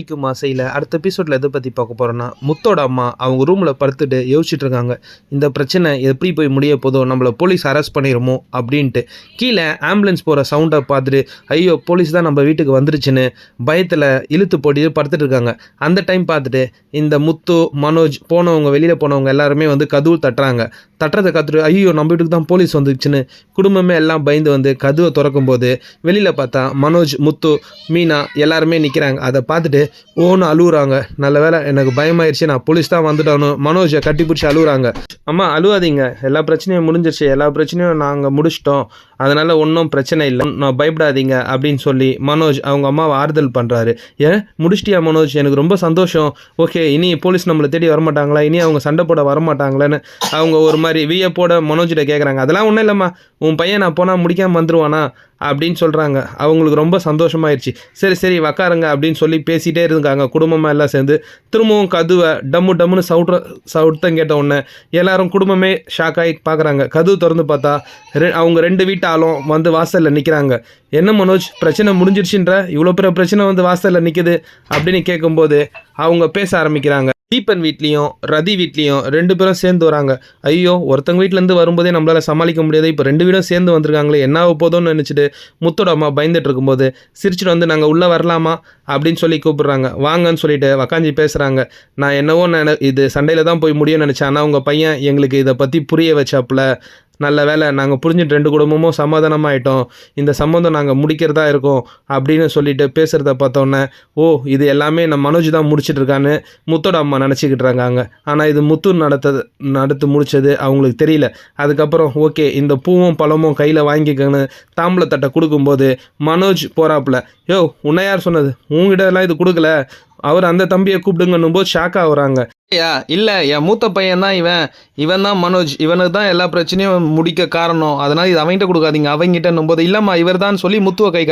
பிடிக்கும்? மாசையில் அடுத்த எபிசோடில் எதை பற்றி பார்க்க போகிறோன்னா முத்தோட அம்மா அவங்க ரூமில் படுத்துட்டு யோசிச்சுட்டு இருக்காங்க இந்த பிரச்சனை எப்படி போய் முடிய போதோ நம்மளை போலீஸ் அரெஸ்ட் பண்ணிடுமோ அப்படின்ட்டு. கீழே ஆம்புலன்ஸ் போகிற சவுண்டை பார்த்துட்டு ஐயோ போலீஸ் தான் நம்ம வீட்டுக்கு வந்துருச்சுன்னு பயத்தில் இழுத்து போட்டு படுத்துட்டு இருக்காங்க அந்த டைம் பார்த்துட்டு இந்த முத்து மனோஜ் போனவங்க வெளியில் போனவங்க எல்லாருமே வந்து கதவு தட்டுறாங்க. தட்டுறதை கற்றுட்டு ஐயோ நம்ம வீட்டுக்கு தான் போலீஸ் வந்துச்சுன்னு குடும்பமே எல்லாம் பயந்து வந்து கதவை திறக்கும் போது வெளியில் பார்த்தா மனோஜ் முத்து மீனா எல்லாருமே நிற்கிறாங்க அதை பார்த்துட்டு ஓன்னு அழுகுறாங்க நல்ல வேளை எனக்கு பயமாயிருச்சு. நான் போலீஸ் தான் வந்துட்டானு மனோஜை கட்டி பிடிச்சி அழுகுறாங்க அம்மா அழுவாதீங்க. எல்லா பிரச்சனையும் முடிஞ்சிருச்சு. எல்லா பிரச்சனையும் நாங்கள் முடிச்சிட்டோம். அதனால் ஒன்றும் பிரச்சனை இல்லை. நான் பயப்படாதீங்க. அப்படின்னு சொல்லி மனோஜ் அவங்க அம்மாவை ஆறுதல் பண்ணுறாரு ஏன்? முடிச்சிட்டியா மனோஜ்? எனக்கு ரொம்ப சந்தோஷம். ஓகே இனி போலீஸ் நம்மளை தேடி வரமாட்டாங்களா? இனி அவங்க சண்டை போட வரமாட்டாங்களான்னு? அவங்க ஒரு மாதிரி வியப்போட மனோஜிட்ட கேட்குறாங்க அதெல்லாம் ஒன்றும் இல்லைம்மா. உன் பையன் நான் போனால் முடிக்காமல் வந்துடுவானா அப்படின்னு சொல்கிறாங்க அவங்களுக்கு ரொம்ப சந்தோஷமாயிருச்சு. சரி சரி உக்காருங்க அப்படின்னு சொல்லி பேசிகிட்டே இருந்தாங்க குடும்பமாக எல்லாம் சேர்ந்து. திரும்பவும் கதுவை டம்மு டம்முன்னு சவுட்ற சவுட்டம் கேட்ட உடனே எல்லாரும் குடும்பமே ஷாக் ஆகி பார்க்குறாங்க கதவு திறந்து பார்த்தா ரெ அவங்க ரெண்டு வீட்டு ஆளும் வந்து வாசலில் நிற்கிறாங்க என்ன மனோஜ் பிரச்சனை முடிஞ்சிருச்சுன்ற? இவ்வளோ பெரிய பிரச்சனை வந்து வாசலில் நிற்குது அப்படின்னு கேட்கும்போது அவங்க பேச ஆரம்பிக்கிறாங்க. தீபன் வீட்லேயும் ரதி வீட்லேயும் ரெண்டு பேரும் சேர்ந்து வராங்க. ஐயோ ஒருத்தங்க வீட்டிலேருந்து வரும்போதே நம்மளால் சமாளிக்க முடியாது. இப்போ ரெண்டு வீடும் சேர்ந்து வந்திருக்காங்களே என்ன ஆக போதோன்னு நினச்சிட்டு முத்தோட அம்மா பயந்துட்டு இருக்கும்போது சிரிச்சிட்டு வந்து நாங்கள் உள்ளே வரலாமா? அப்படின்னு சொல்லி கூப்பிட்றாங்க. வாங்கன்னு சொல்லிட்டு உக்காஞ்சி பேசுகிறாங்க நான் என்னவோ நான் இது சண்டையில் தான் போய் முடியும்னு நினச்சேன். ஆனால் உங்கள் பையன் எங்களுக்கு இதை பற்றி புரிய வச்சாப்புல. நல்ல வேலை நாங்கள் புரிஞ்சுட்டு ரெண்டு குடும்பமும் சமாதானமாயிட்டோம். இந்த சம்மந்தம் நாங்கள் முடிக்கிறதா இருக்கோம் அப்படின்னு சொல்லிட்டு பேசுகிறத பார்த்தோன்னே ஓ இது எல்லாமே நம்ம மனோஜ் தான் முடிச்சிட்டு இருக்கான்னு முத்தோட அம்மா நினச்சிக்கிட்டு இருக்காங்க. ஆனால் இது முத்து நடத்த நடத்து முடித்தது அவங்களுக்கு தெரியல. அதுக்கப்புறம் ஓகே இந்த பூவும் பழமும் கையில் வாங்கிக்கன்னு தாம்பளத்தட்டை கொடுக்கும்போது மனோஜ் போகிறாப்புல யோ உன்னை யார் சொன்னது? உங்ககிட்ட எல்லாம் இது கொடுக்கல. அவர் அந்த தம்பியை கூப்பிடுங்கன்னும் போது ஷாக் ஆகுறாங்க. ஐயா இல்லை என் மூத்த பையன் தான் இவன். இவன் தான் மனோஜ். இவனுக்கு தான் எல்லா பிரச்சனையும் முடிக்க காரணம். அதனால் இது அவன்கிட்ட கொடுக்காதீங்க. அவங்ககிட்ட போது இல்லைம்மா இவர் தான் சொல்லி முத்துவை கை